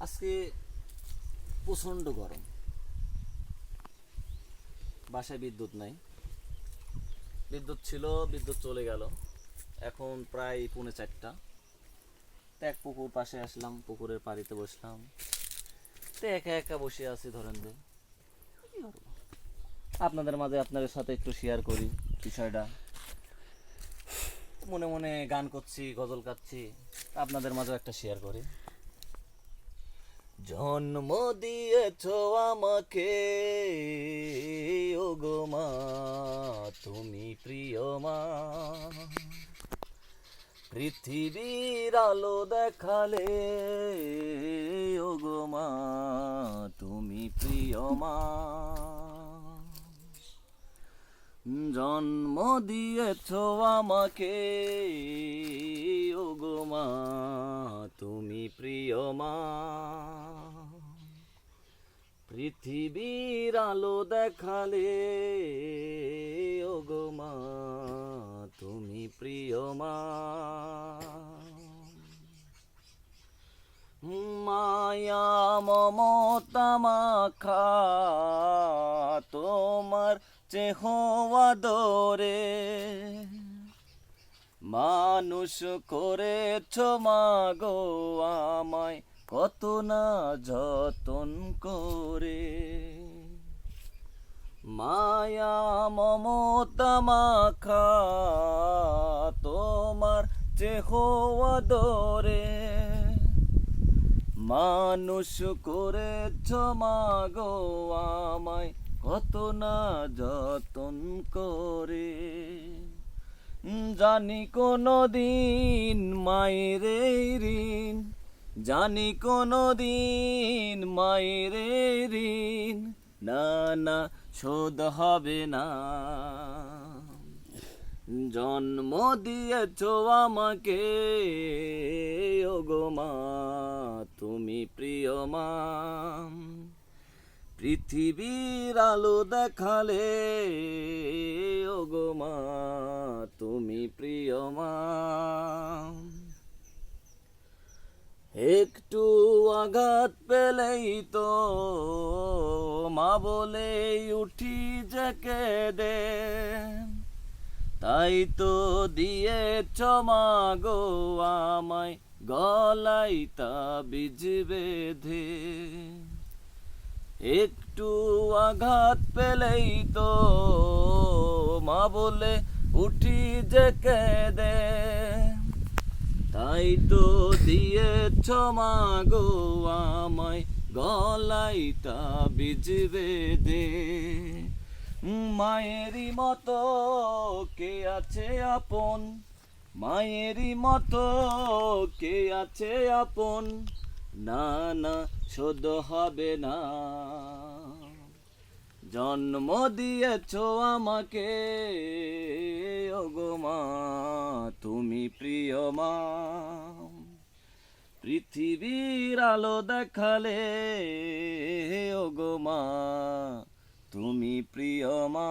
আজকে প্রচণ্ড গরম। বাসায় বিদ্যুৎ নাই। বিদ্যুৎ ছিল, বিদ্যুৎ চলে গেল। এখন প্রায় পৌনে চারটা। তো এক পুকুর পাশে আসলাম, পুকুরের পাড়িতে বসলাম। তো একা একা বসে আছি, ধরেন যে। আপনাদের মাঝে আপনাদের সাথে একটু শেয়ার করি বিষয়টা। মনে মনে গান করছি, গজল গাচ্ছি, আপনাদের মাঝেও একটা শেয়ার করি। জন্ম দিয়েছ আমাকে। ও গো মা, তুমি প্রিয় মা। পৃথিবীর আলো দেখালে ও গো মা, তুমি প্রিয় মা। জন্ম দিয়েছ আমাকে ও গো মা, তুমি প্রিয় মা। পৃথিবীর আলো দেখালে ও গো মা, তুমি প্রিয় মা। মায়া মমতা মাখা, তোমার চেহওয়া দরে। মানুষ করেছ মাগো আমায় কত না যতন করে। মায়া, মমতা মাখা তোমার চেহওয়া দরে মানুষ করেছ মাগো আমায় কত না যতন করে। জানি কোনো দিন মায়ের ঋণ জানি কোনো দিন মায়ের ঋণ। না না, শোধ হবে না। জন্ম দিয়েছ আমাকে মা, তুমি প্রিয় মা। পৃথিবীর আলো দেখালে মা, তুমি প্রিয় মা। একটু আঘাত পেলেই তো মা বলে উঠি যে দে তাই তো দিয়ে চমা গো আমায় গলাই তা বীজ বেঁধে। একটু আঘাত পেলেই তো মা বলে উঠি যে দে তাই তো দিয়েছ মা গো আমায় গলাই তা বীজ বেঁধে মায়েরই মতো কে আছে আপন? মায়েরই মতো কে আছে আপন? না না, শোধ হবে না। জন্ম দিয়েছ আমাকে ও গো মা। তুমি প্রিয় মা পৃথিবীর আলো দেখালে ও গো মা তুমি প্রিয় মা